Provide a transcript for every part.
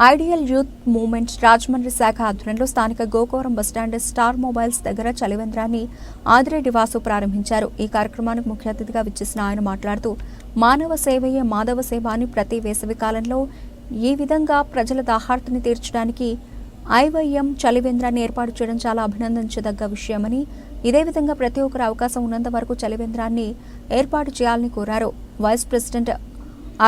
Ideal youth movement Rajahmundry శాఖ ఆధ్వర్యంలో స్థానిక గోకవరం బస్టాండ్ స్టార్ మొబైల్స్ దగ్గర చలివేంద్రాన్ని ఆదిరెడ్డి వాసు ప్రారంభించారు. ఈ కార్యక్రమానికి ముఖ్య అతిథిగా విచ్చేసిన ఆయన మాట్లాడుతూ మానవ సేవయే మాధవ సేవ అని ప్రతి వేసవి కాలంలో ఈ విధంగా ప్రజల దాహార్తిని తీర్చడానికి ఐవైఎం చలివేంద్రాన్ని ఏర్పాటు చేయడం చాలా అభినందించదగ్గ విషయమని ఇదే విధంగా ప్రతి ఒక్కరు అవకాశం ఉన్నంత వరకు చలివేంద్రాన్ని ఏర్పాటు చేయాలని కోరారు. వైస్ ప్రెసిడెంట్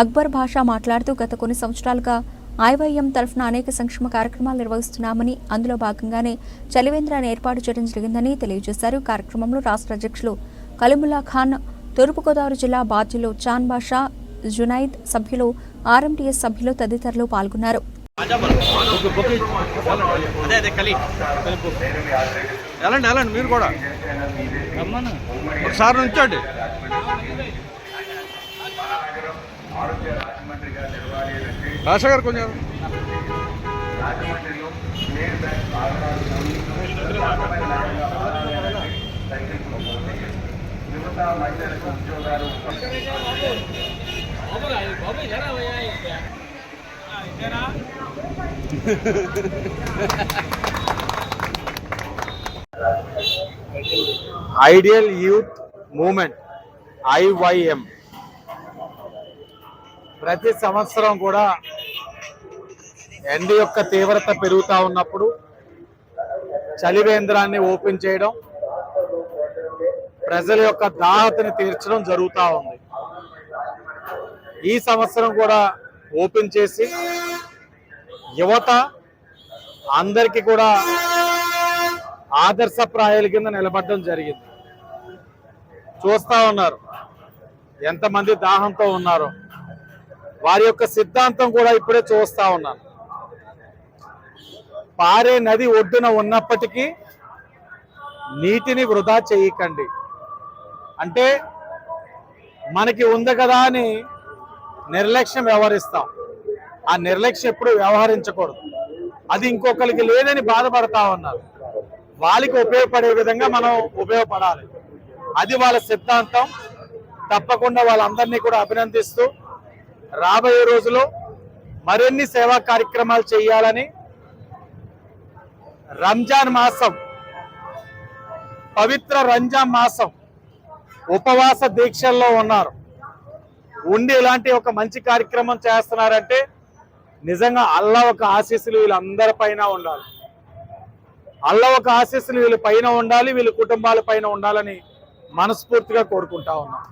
అక్బర్ భాషా మాట్లాడుతూ గత కొన్ని సంవత్సరాలుగా ఐవైఎం తరఫున అనేక సంక్షేమ కార్యక్రమాలు నిర్వహిస్తున్నామని అందులో భాగంగానే చలివేంద్రాన్ని ఏర్పాటు చేయడం జరిగిందని తెలియజేశారు. ఈ కార్యక్రమంలో రాష్ట్ర అధ్యక్షులు కలిముల్లా ఖాన్ తూర్పుగోదావరి జిల్లా బాధ్యులు చాన్ బాషా జునైద్ సభ్యులు ఆర్ఎంటీఎస్ సభ్యులు తదితరులు పాల్గొన్నారు. వెళ్ళండి వెళ్ళండి మీరు కూడా. ఒకసారి నుంచోండి. భాష గారు కొంచెం ఐడియల్ యూత్ మూమెంట్ ఐవైఎం ప్రతి సంవత్సరం కూడా ఎండ యొక్క తీవ్రత పెరుగుతూ ఉన్నప్పుడు చలివేంద్రాన్ని ఓపెన్ చేయడం ప్రజల యొక్క దాహతని తీర్చడం జరుగుతూ ఉంది. ఈ సంవత్సరం కూడా ఓపెన్ చేసి యువత అందరికీ కూడా ఆదర్శప్రాయాల కింద నిలబడడం జరిగింది. చూస్తూ ఉన్నారు ఎంతమంది దాహంతో ఉన్నారో. వారి యొక్క సిద్ధాంతం కూడా ఇప్పుడే చూస్తా ఉన్నాను. పారే నది ఒడ్డున ఉన్నప్పటికీ నీటిని వృధా చేయకండి. అంటే మనకి ఉంది కదా అని నిర్లక్ష్యం వ్యవహరిస్తాం. ఆ నిర్లక్ష్యం ఎప్పుడు వ్యవహరించకూడదు. అది ఇంకొకరికి లేదని బాధపడతా ఉన్నారు. వాళ్ళకి ఉపయోగపడే విధంగా మనం ఉపయోగపడాలి. అది వాళ్ళ సిద్ధాంతం. తప్పకుండా వాళ్ళందరినీ కూడా అభినందిస్తూ రాబోయే రోజులో మరిన్ని సేవా కార్యక్రమాలు చేయాలని రంజాన్ మాసం పవిత్ర రంజాన్ మాసం ఉపవాస దీక్షల్లో ఉన్నారు. ఉండి ఇలాంటి ఒక మంచి కార్యక్రమం చేస్తున్నారంటే నిజంగా అల్లా ఒక ఆశీస్సులు వీళ్ళందరి పైన ఉండాలి. అల్లా ఒక ఆశీస్సులు వీళ్ళ పైన ఉండాలి వీళ్ళ కుటుంబాల పైన ఉండాలని మనస్ఫూర్తిగా కోరుకుంటా ఉన్నాం.